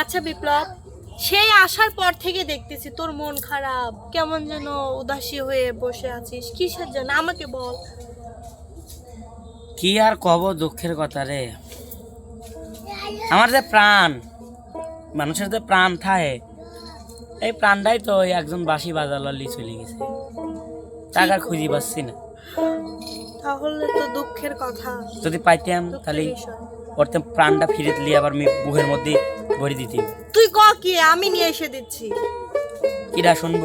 আচ্ছা বিপ্লব সেই আসার পর থেকে দেখতেছি তোর মন খারাপ। কেমন যেন উদাসী হয়ে বসে আছিস? কিসের জন্য? আমাকে বল। কি আর কব দুঃখের কথা রে? আমার যে প্রাণ মানুষের যে প্রাণ থাকে এই প্রাণটাই তো একজন বাঁশি বাজালি চলে গেছে। টাকার খুঁজি পাচ্ছি না। তাহলে তো দুঃখের কথা। যদি পাইতাম তাহলে। ওরতে প্রাণটা ফিরে দিলে আবার মি- বুকের মধ্যে ভরে দিতি তুই ক কি? আমি নিয়ে এসে দিচ্ছি। কিরা শুনব?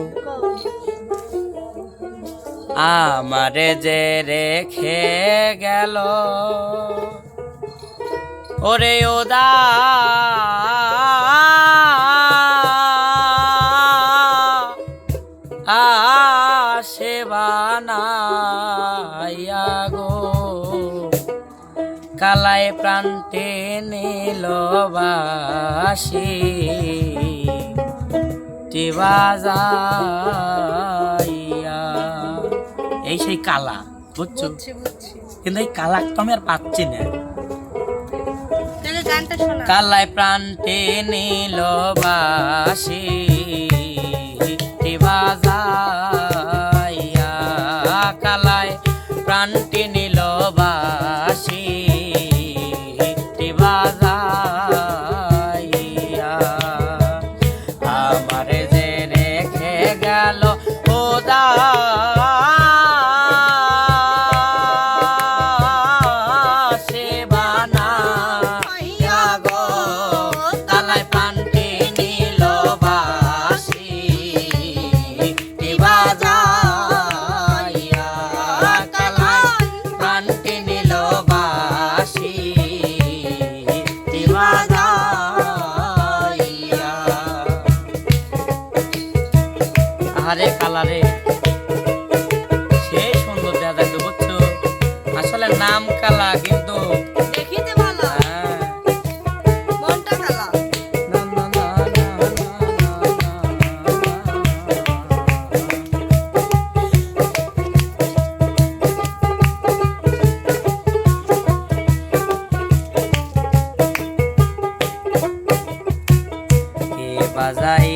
আমারে যে রেখে গেল ওরে ওদা কালায় প্রান্তে নীল বাসি বাজাইয়া এই সেই কালা বুঝছ? কিন্তু এই কালা তো আমি আর পাচ্ছি না। কালায় প্রান্তে নীল বাসি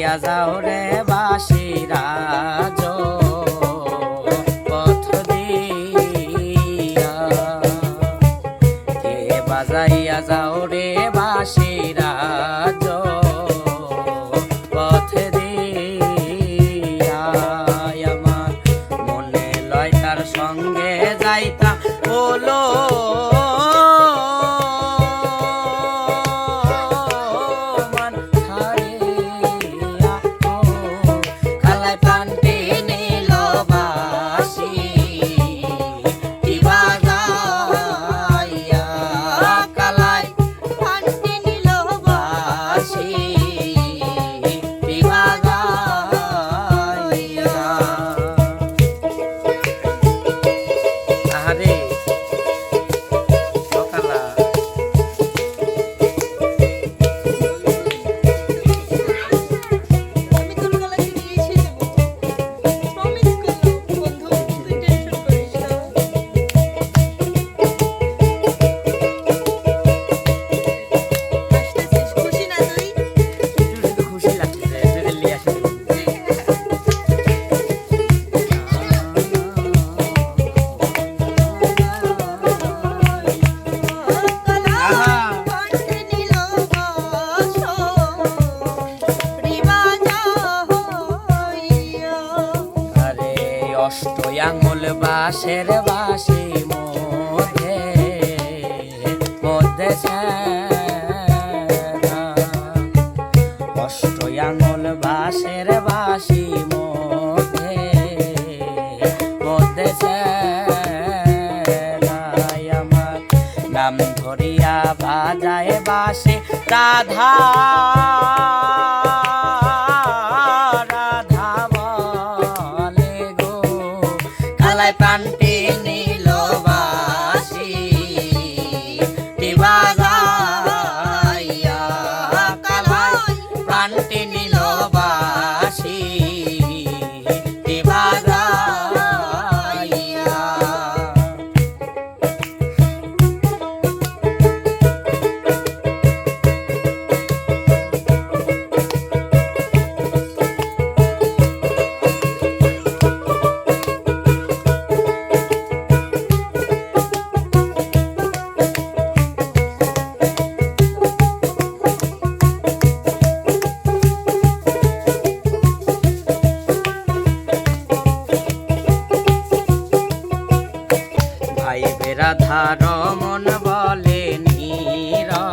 বাজাইয়া যাও রে কালায় প্রান্তে আঙুল বাসের বাসি মধ্যে মধ্যে। অষ্ট আঙুল বাসের বাসি মধ্যে মধ্যে আমার নাম ধরিয়া বাজায় বাসে রাধা ভাই বেড়া ধার মন বলে নীরা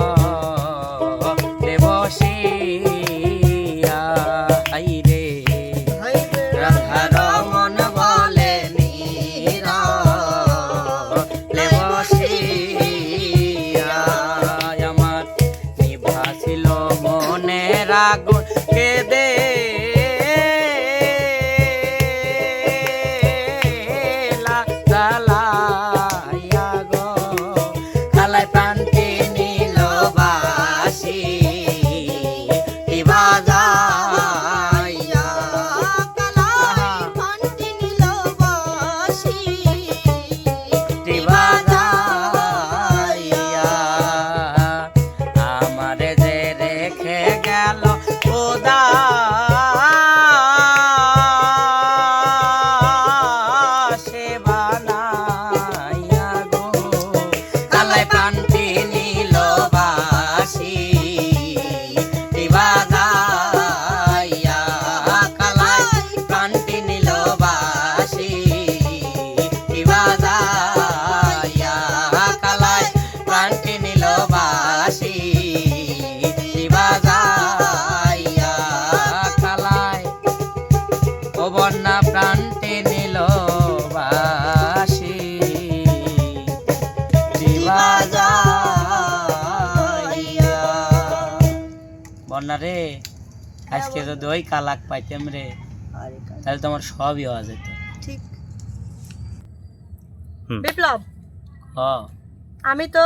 বন্যা রে? আজকে যদি ওই কালাক পাইতাম রে তাহলে তোমার সবই হওয়া যেত। ঠিক। বিপ্লব আমি তো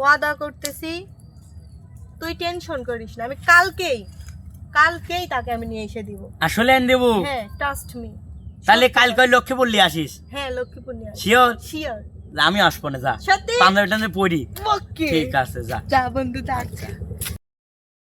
ওয়াদা করতেছি তুই টেনশন করিস না আমি কালকেই কালকেই তাকে আমি নিয়ে এসে দিব। আসলে এনে দেবো? হ্যাঁ ট্রাস্ট মি তাহলে কাল কই লক্ষ্যে বললি আসিস? হ্যাঁ লক্ষ্মীপুর নিয়ে শিওর শিওর আমি আসব না যা। সত্যি? পাঞ্জাবি টানে পড়ি। ঠিক আছে যা। যা বন্ধু থাক